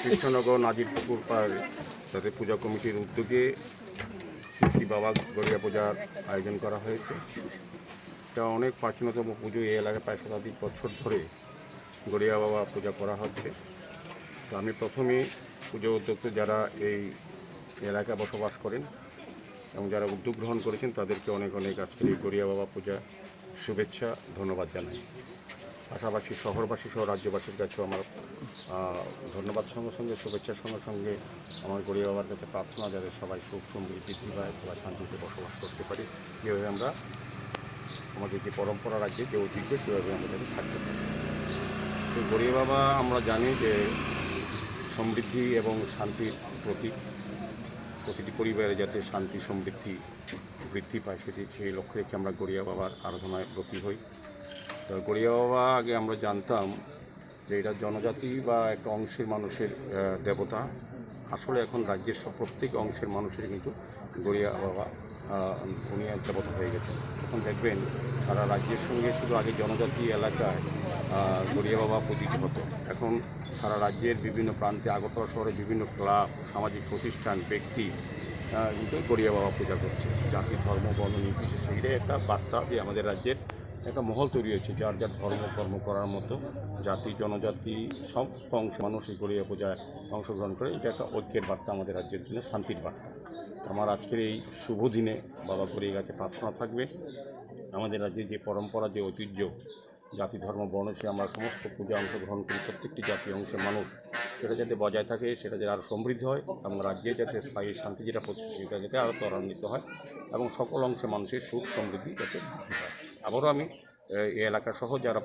কৃষ্ণনগর নাজিরপুকুর পাড় যাতে পূজা কমিটির উদ্যোগে শ্রী শ্রী বাবা গড়িয়া পূজার আয়োজন করা হয়েছে। এটা অনেক প্রাচীনতম পুজো, এই এলাকায় প্রায় শতাধিক বছর ধরে গড়িয়া বাবা পূজা করা হচ্ছে। তো আমি প্রথমে পুজো উদ্যোক্তা যারা এই এলাকায় বসবাস করেন এবং যারা উদ্যোগ গ্রহণ করেছেন, তাদেরকে অনেক অনেক আজকের এই গড়িয়া বাবা পূজা শুভেচ্ছা, ধন্যবাদ জানাই। পাশাপাশি শহরবাসী সহ রাজ্যবাসীর কাছেও আমার ধন্যবাদ সঙ্গে সঙ্গে শুভেচ্ছার সঙ্গে সঙ্গে আমার গড়িয়া বাবার কাছে প্রার্থনা যাতে সবাই সুখ সমৃদ্ধি বৃদ্ধি পায়, সবাই শান্তিতে বসবাস করতে পারি। কীভাবে আমরা আমাদের যে পরম্পরা রাজ্যে যে ঐতিহ্য কীভাবে আমাদের থাকতে পারি। তো গড়িয়া বাবা, আমরা জানি যে সমৃদ্ধি এবং শান্তির প্রতীক। প্রতিটি পরিবারে যাতে শান্তি, সমৃদ্ধি বৃদ্ধি পায়, সেটি সেই লক্ষ্যে রেখে আমরা গড়িয়া বাবার আরাধনায় ব্রতী হই। তো গড়িয়া বাবা আগে আমরা জানতাম যে এটা জনজাতি বা একটা অংশের মানুষের দেবতা। আসলে এখন রাজ্যের সব প্রত্যেক অংশের মানুষের কিন্তু গড়িয়া বাবা উনি দেবতা হয়ে গেছেন। এখন দেখবেন সারা রাজ্যের সঙ্গে শুধু আগে জনজাতি এলাকায় গড়িয়া বাবা পূজিত হতো। এখন সারা রাজ্যের বিভিন্ন প্রান্তে, আগরতলা শহরে বিভিন্ন ক্লাব, সামাজিক প্রতিষ্ঠান, ব্যক্তি কিন্তু গড়িয়া বাবা পূজা করছে। জাতি, ধর্ম, বর্ণ, নির্বিশেষে। এটাই একটা বার্তা যে আমাদের রাজ্যের একটা মহল তৈরি হয়েছে, যার যার ধর্ম, কর্ম করার মতো, জাতি, জনজাতি, সব অংশ মানুষ এই গড়িয়া পূজায় অংশগ্রহণ করে। এটা একটা ঐক্যের বার্তা আমাদের রাজ্যের জন্য, শান্তির বার্তা। আমার আজকের এই শুভ দিনে বাবা গড়িয়া গাছে প্রার্থনা থাকবে। আমাদের রাজ্যের যে পরম্পরা, যে ঐতিহ্য, জাতি, ধর্ম, বর্ণ, সে আমরা সমস্ত পূজা অংশগ্রহণ করি, প্রত্যেকটি জাতি অংশের মানুষ, সেটা যাতে বজায় থাকে, সেটা যাতে আরও সমৃদ্ধ হয়, এবং রাজ্যে যাতে স্থায়ী শান্তি যেটা পড়ছে সেটা যাতে আরও ত্বরান্বিত হয়, এবং সকল অংশে মানুষের সুখ, সমৃদ্ধি যাতে পায়। আবারও আমি এই এলাকাসহ যারা